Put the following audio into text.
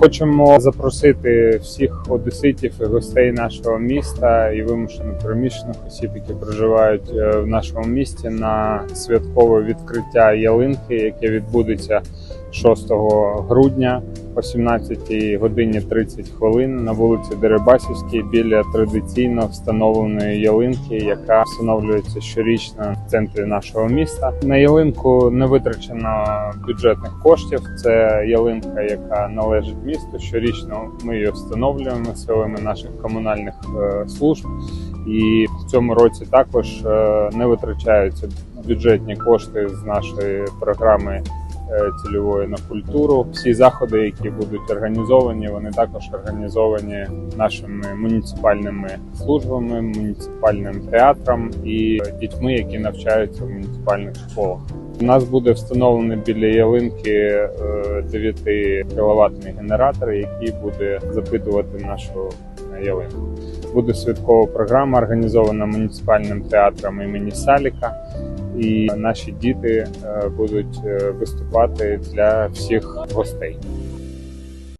Хочемо запросити всіх одеситів і гостей нашого міста і вимушено переміщених осіб, які проживають е, в нашому місті, на святкове відкриття ялинки, яке відбудеться 6 грудня о 17 годині 30 хвилин на вулиці Дерибасівській біля традиційно встановленої ялинки, яка встановлюється щорічно в центрі нашого міста. На ялинку не витрачено бюджетних коштів. Це ялинка, яка належить місту. Щорічно ми її встановлюємо силами наших комунальних е, служб. І в цьому році також е, не витрачаються бюджетні кошти з нашої програми цільової на культуру. Всі заходи, які будуть організовані, вони також організовані нашими муніципальними службами, муніципальним театром і дітьми, які навчаються в муніципальних школах. У нас буде встановлений біля ялинки 9 кіловатний генератор, який буде запитувати нашу ялинку. Буде святкова програма, організована муніципальним театром імені Саліка. І наші діти е, будуть е, виступати для всіх гостей.